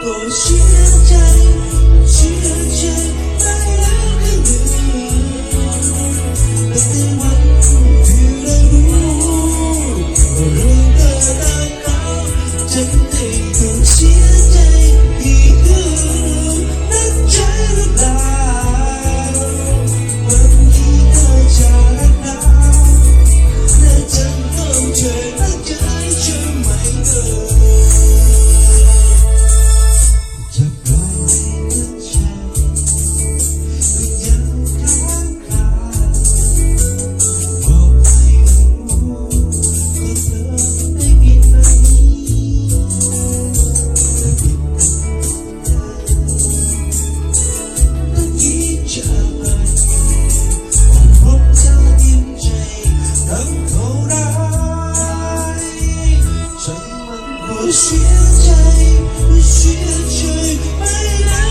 过去的爱，去的爱。shine, you see the my light.